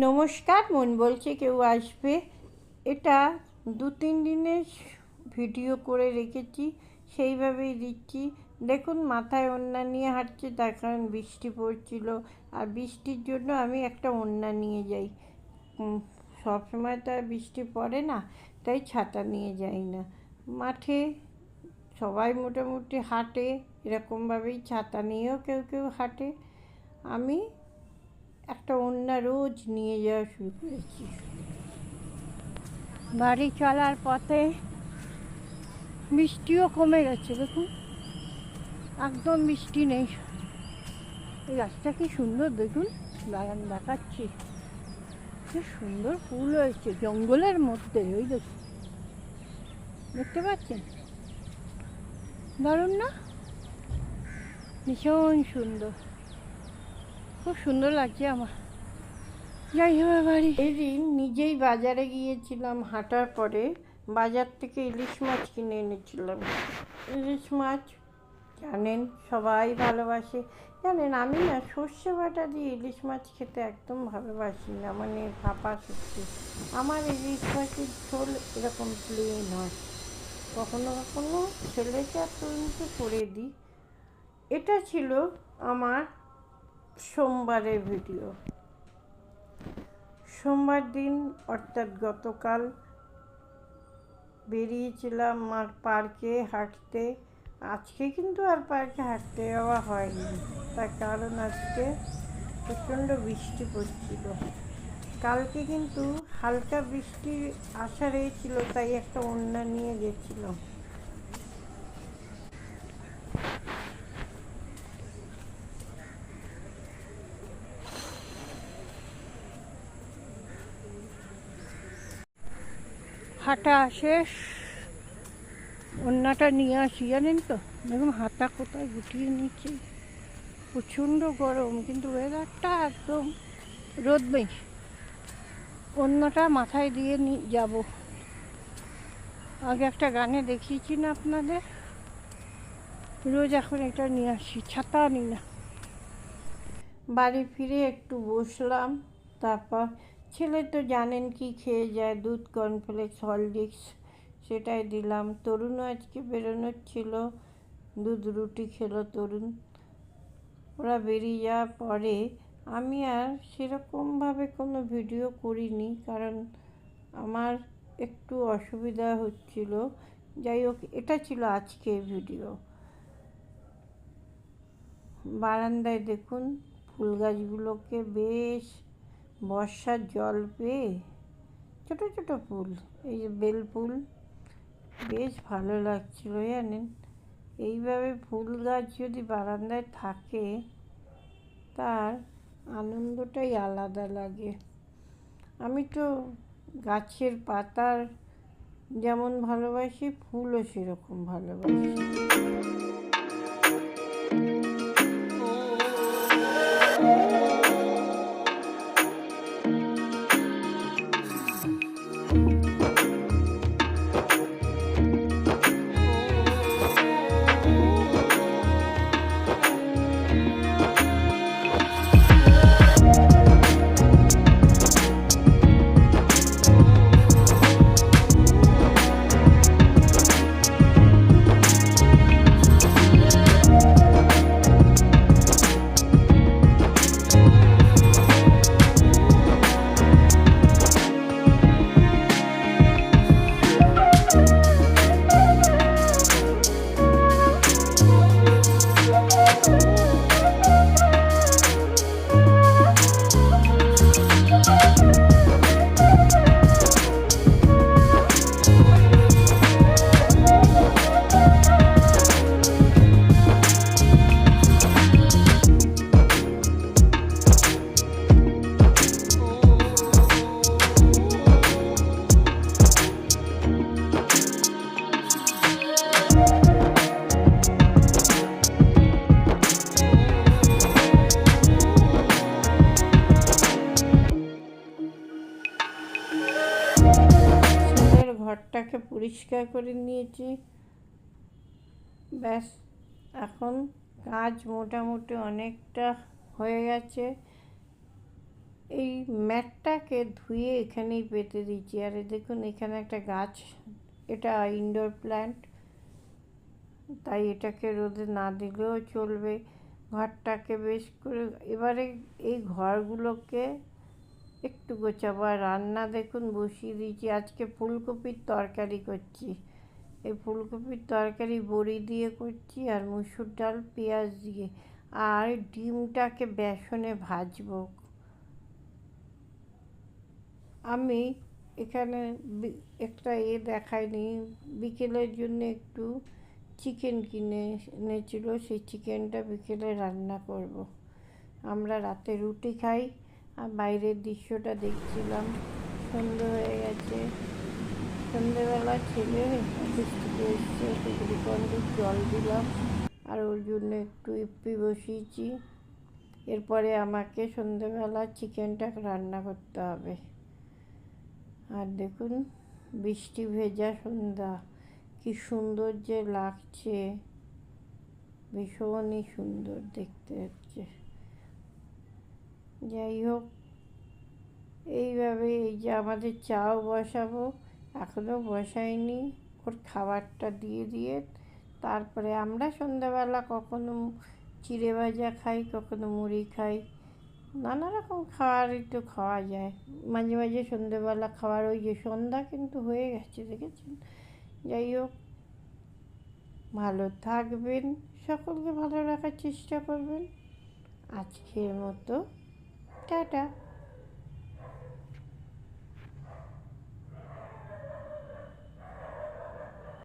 নমস্কার, মন বলছে কেউ আসবে। এটা দু তিন দিনের ভিডিও করে রেখেছি, সেইভাবেই দিচ্ছি। দেখুন, মাথায় ওড়না নিয়ে হাঁটছে, তার কারণ বৃষ্টি পড়ছিল। আর বৃষ্টির জন্য আমি একটা ওড়না নিয়ে যাই। সবসময় তো আর বৃষ্টি পড়ে না, তাই ছাতা নিয়ে যাই না। মাঠে সবাই মোটামুটি হাঁটে, এরকমভাবেই ছাতা নিয়েও কেউ কেউ হাঁটে। আমি একটা ওড়না রোজ নিয়ে যাওয়া শুরু করেছি। বাড়ি চলার পথে বৃষ্টিও কমে গেছে দেখুন একদম বৃষ্টি নেই। এই গাছটা কি সুন্দর, দেখুন। বাগান দেখাচ্ছি। কি সুন্দর ফুল হয়েছে, জঙ্গলের মধ্যে ওই দেখুন। দেখতে পাচ্ছেন? দারুণ না? ভীষণ সুন্দর। খুব সুন্দর লাগছে আমার। যাই হোক বাড়ি এদিন নিজেই বাজারে গিয়েছিলাম হাঁটার পরে। বাজার থেকে ইলিশ মাছ কিনে এনেছিলাম। ইলিশ মাছ জানেন, সবাই ভালোবাসে। জানেন, আমি না সর্ষে বাটা দিয়ে ইলিশ মাছ খেতে একদম ভালোবাসি না। মানে ভাপা সত্যি আমার ইলিশ মাছের ঝোল এরকম প্লেন হয়। কখনো কখনো ছেলেকে তরুণকে করে দিই। এটা ছিল আমার সোমবারের ভিডিও। সোমবার দিন, অর্থাৎ গতকাল, বেরিয়েছিলাম মার পার্কে হাঁটতে। আজকে কিন্তু আর পার্কে হাঁটতে যাওয়া হয়নি। তার কারণ আজকে প্রচণ্ড বৃষ্টি পড়ছিল। কালকে কিন্তু হালকা বৃষ্টি আশা রয়েছিল তাই একটা ওড়না নিয়ে গেছিলাম। হাঁটা শেষ। অন্যটা নিয়ে আসি, জানেন তো? দেখুন হাতা কোথায়? গুটিয়ে নিচ্ছে প্রচণ্ড গরম, কিন্তু ওয়েদারটা একদম রোদ নেই। অন্যটা মাথায় দিয়ে নি, যাব। আগে একটা গানে দেখিয়েছি না আপনাদের? রোজ এখন এটা নিয়ে আসি, ছাতা নিই না। বাড়ি ফিরে একটু বসলাম, তারপর ছেলে তো জানেন কি খেয়ে যায়, দুধ কর্নফ্লেক্স হরলিক্স সেটাই দিলাম। তরুণও আজকে বেরোনোর ছিল, দুধ রুটি খেলো তরুণ। ওরা বেরিয়ে যাওয়ার পরে আমি আর সেরকমভাবে কোনো ভিডিও করিনি, কারণ আমার একটু অসুবিধা হচ্ছিল। যাই হোক, এটা ছিল আজকের ভিডিও। বারান্দায় দেখুন, ফুল গাছগুলোকে বেশ বর্ষার জল পেয়ে ছোটো ছোটো ফুল, এই যে বেল ফুল বেশ ভালো লাগছিল জানেন। এইভাবে ফুল গাছ যদি বারান্দায় থাকে, তার আনন্দটাই আলাদা লাগে। আমি তো গাছের পাতার যেমন ভালোবাসি, ফুলও সেরকম ভালোবাসি। ঘরটাকে পরিষ্কার করে নিয়েছি। ব্যাস, এখন কাজ মোটামুটি অনেকটা হয়ে গেছে। এই ম্যাটটাকে ধুয়ে এখানেই পেতে দিচ্ছি। আর দেখুন, এখানে একটা গাছ, এটা ইনডোর প্ল্যান্ট তাই এটাকে রোদে না দিলেও চলবে। ঘরটাকে বেশ করে, এবারে এই ঘরগুলোকে একটু গোছাবো। আর রান্না দেখুন, বসিয়ে দিয়েছি। আজকে ফুলকপির তরকারি করছি। এই ফুলকপির তরকারি বড়ি দিয়ে করছি আর মুসুর ডাল, পেঁয়াজ দিয়ে। আর ডিমটাকে বেসনে ভাজবো। আমি এখানে একটা এ দেখাইনি। বিকেলের জন্য একটু চিকেন কিনে এনেছিল। সেই চিকেনটা বিকেলে রান্না করব। আমরা রাতে রুটি খাই। আর বাইরের দৃশ্যটা দেখছিলাম। সন্ধে হয়ে গেছে। সন্ধেবেলা ছেলে থেকে এসছে গ্লুকন্ডির জল দিলাম। আর ওর জন্য একটু ইপ্পি বসিয়েছি। এরপরে আমাকে সন্ধেবেলা চিকেনটা রান্না করতে হবে। আর দেখুন বৃষ্টি ভেজা সন্ধ্যা। কি সুন্দর যে লাগছে। ভীষণই সুন্দর দেখতে হচ্ছে। যাই হোক এইভাবে এই যে আমাদের চাও বসাবো, এখনও বসাইনি। ওর খাবারটা দিয়ে দিয়ে তারপরে আমরা সন্ধ্যাবেলা কখনো চিড়ে ভাজা খাই, কখনো মুড়ি খাই। নানা রকম খাবারই তো খাওয়া যায়। মাঝে মাঝে সন্ধ্যেবেলা খাওয়ার ওই যে সন্ধ্যা কিন্তু হয়ে গেছে, দেখেছেন? যাই হোক, ভালো থাকবেন, সকলকে ভালো রাখার চেষ্টা করবেন। আজকের মতো টাটা